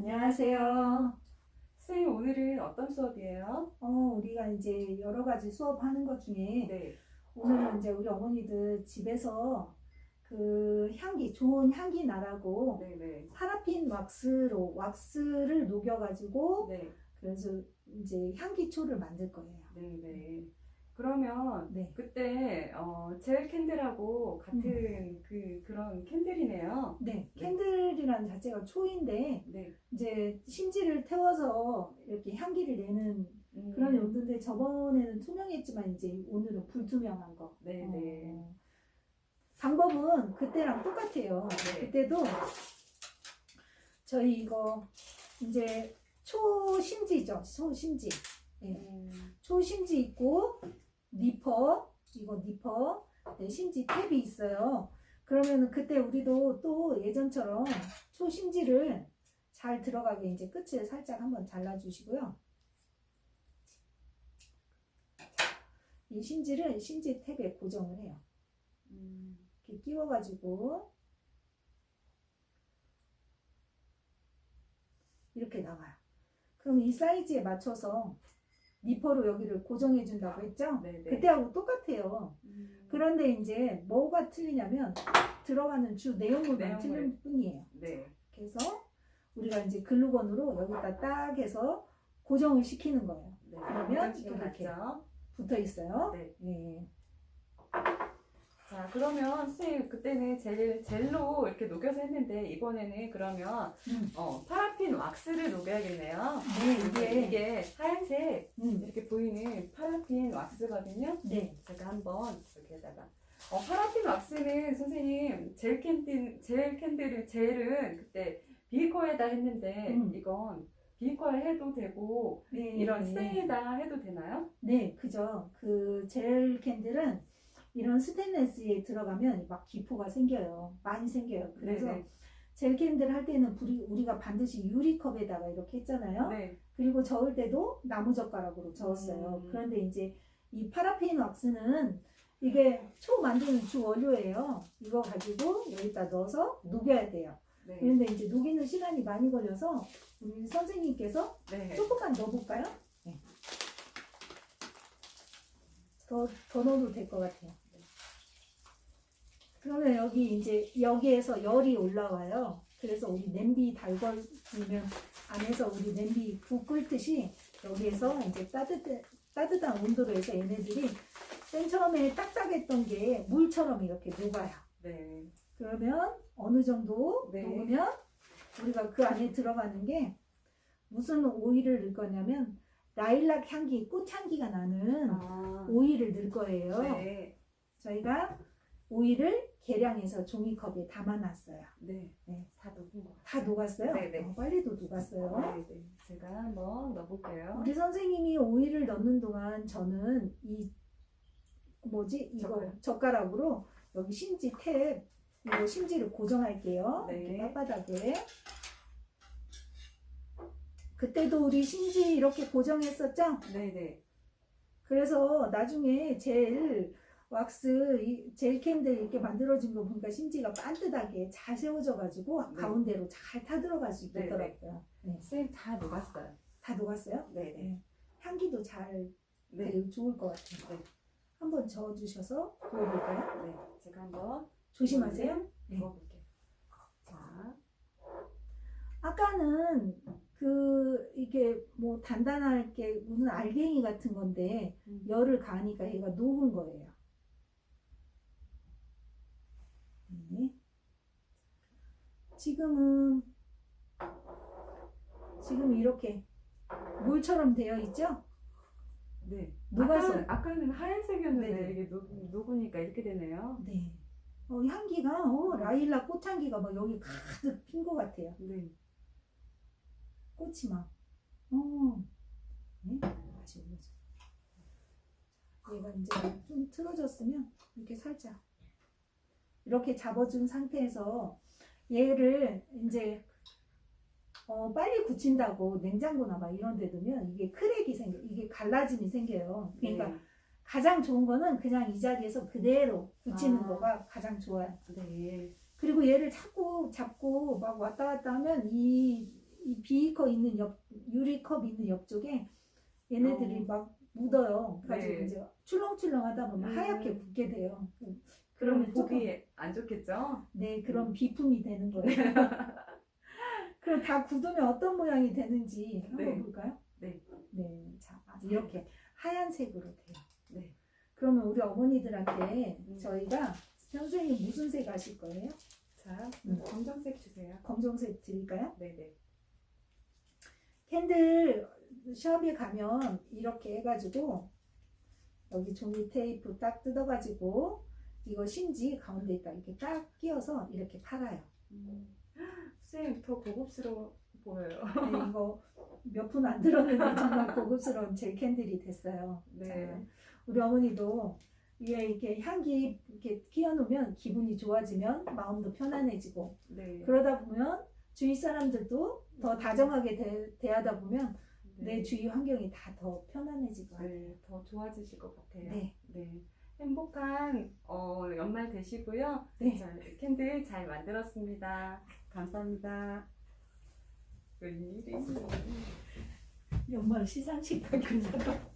안녕하세요. 선생님 오늘은 어떤 수업이에요? 어, 우리가 이제 여러 가지 수업하는 것 중에 네. 오늘은 이제 우리 어머니들 집에서 그 향기, 좋은 향기 나라고 네네. 파라핀 왁스로 왁스를 녹여가지고 네. 그래서 이제 향기초를 만들 거예요. 네네. 그러면 네. 그때 어, 젤 캔들하고 같은 그 그런 캔들이네요. 네, 캔들이라는 자체가 초인데 네. 이제 심지를 태워서 이렇게 향기를 내는 음, 그런 용도인데 저번에는 투명했지만 이제 오늘은 불투명한 거. 네 네. 어, 방법은 그때랑 똑같아요. 네. 그때도 저희 이거 이제 초심지죠. 초심지. 네. 음, 초심지 있고 니퍼 이거 니퍼 네, 심지 탭이 있어요. 그러면 그때 우리도 또 예전처럼 초심지를 잘 들어가게 이제 끝을 살짝 한번 잘라주시고요. 이 심지를 심지 탭에 고정을 해요. 음, 이렇게 끼워가지고 이렇게 나가요. 그럼 이 사이즈에 맞춰서 니퍼로 여기를 고정해 준다고 했죠? 네네. 그때하고 똑같아요. 음, 그런데 이제 뭐가 틀리냐면 들어가는 주 내용물만 내용물. 틀린 뿐이에요. 네. 그래서 우리가 이제 글루건으로 여기다 딱 해서 고정을 시키는 거예요. 네. 그러면. 이렇게. 붙어 있어요. 네. 예. 자 그러면 선생님 그때는 젤 젤로 이렇게 녹여서 했는데 이번에는 그러면 음. 어, 파라핀 왁스를 녹여야겠네요. 네, 이게 이게 하얀색 음. 이렇게 보이는 파라핀 왁스거든요. 네. 제가 한번 여기에다가 어, 파라핀 왁스는 선생님 젤 캔들 젤 캔들은 젤은 그때 비거에다 했는데 음. 이건 비거에 해도 되고 네. 이런 스테인에다 해도 되나요? 네, 그죠. 그 젤 캔들은 이런 스테인레스에 들어가면 막 기포가 생겨요. 많이 생겨요. 그래서 네네. 젤 캔들 할 때는 우리, 우리가 반드시 유리컵에다가 이렇게 했잖아요. 네. 그리고 저을 때도 나무젓가락으로 저었어요. 음. 그런데 이제 이 파라핀 왁스는 이게 초 만드는 주 원료예요. 이거 가지고 여기다 넣어서 녹여야 돼요. 네. 그런데 이제 녹이는 시간이 많이 걸려서 우리 선생님께서 네. 조금만 넣어볼까요? 네. 더, 더 넣어도 될 것 같아요. 그러면 여기 이제 여기에서 열이 올라와요. 그래서 우리 냄비 달궈지면 안에서 우리 냄비 국 끓듯이 여기에서 이제 따뜻해, 따뜻한 온도로 해서 얘네들이 맨 처음에 딱딱했던 게 물처럼 이렇게 녹아요. 네. 그러면 어느 정도 네. 녹으면 우리가 그 안에 들어가는 게 무슨 오일을 넣을 거냐면 라일락 향기, 꽃 향기가 나는 아. 오일을 넣을 거예요. 네. 저희가 오일을 계량해서 종이컵에 담아놨어요. 네. 네. 다 녹은 것 다 녹았어요? 네, 네. 어, 빨리도 녹았어요. 같아요. 네, 네. 제가 한번 넣어볼게요. 우리 선생님이 오일을 넣는 동안 저는 이 뭐지 이거 젓가락. 젓가락. 으로 여기 심지 탭 이거 심지를 고정할게요. 네. 이렇게 빳빳하게. 그때도 우리 심지 이렇게 고정했었죠? 네네. 그래서 나중에 젤 왁스 이 젤 캔들 이렇게 만들어진 거 보니까 심지가 반듯하게 잘 세워져가지고 네. 가운데로 잘 타들어갈 수 네, 네. 있더라고요. 네. 선생님 다 녹았어요. 다 녹았어요? 네네. 네. 향기도 잘 네. 되게 좋을 것 같아요. 네. 한번 저어주셔서 부어볼까요? 네. 제가 한번 조심하세요. 네. 부어볼게요. 자. 아까는 그 이게 뭐 단단할 게 무슨 알갱이 같은 건데 음. 열을 가하니까 얘가 녹은 거예요. 네. 지금은 지금 이렇게 물처럼 되어 있죠? 네. 녹아서. 아까는, 아까는 하얀색이었는데 네네. 이게 녹, 녹으니까 이렇게 되네요. 네. 어, 향기가 어, 라일락 꽃향기가 막 여기 가득 핀 것 같아요. 네. 꽃이 막. 어. 네. 다시 올려줘. 얘가 이제 좀 틀어졌으면 이렇게 살짝 이렇게 잡아준 상태에서 얘를 이제 어, 빨리 굳힌다고 냉장고나 막 이런 데 두면 이게 크랙이 생겨, 이게 갈라짐이 생겨요. 그러니까 네. 가장 좋은 거는 그냥 이 자리에서 그대로 굳히는 아. 거가 가장 좋아요. 네. 그리고 얘를 자꾸 잡고 막 왔다 갔다 하면 이, 이 비커 있는 옆 유리컵 있는 옆쪽에 얘네들이 어. 막 묻어요. 그래가지고 네. 이제 출렁출렁하다 보면 음. 하얗게 굳게 돼요. 그러면 조금 보기 안 좋겠죠? 네 그런 음. 비품이 되는 거예요. 그럼 다 굳으면 어떤 모양이 되는지 한번 네. 볼까요? 네. 네, 자 이렇게 하얀색으로 돼요. 네. 그러면 우리 어머니들한테 음. 저희가 선생님 무슨 색 하실 거예요? 자, 음. 검정색 주세요. 검정색 드릴까요? 네네. 캔들 샵에 가면 이렇게 해가지고 여기 종이 테이프 딱 뜯어가지고 이거 심지 가운데에다 이렇게 딱 끼워서 이렇게 팔아요. 음. 선생님 더 고급스러워 보여요. 네, 이거 몇푼안 들었는데 정말 고급스러운 젤 캔들이 됐어요. 네. 자, 우리 어머니도 위에 이렇게 향기 이렇게 끼워놓으면 기분이 좋아지면 마음도 편안해지고 네. 그러다 보면 주위 사람들도 더 다정하게 대, 대하다 보면 내 네. 주위 환경이 다더 같아요. 네, 더 좋아지실 것 같아요. 네. 네. 행복한 어, 연말 되시고요. 네. 자, 캔들 잘 만들었습니다. 감사합니다. 웬일이? 연말 시상식 가겠다.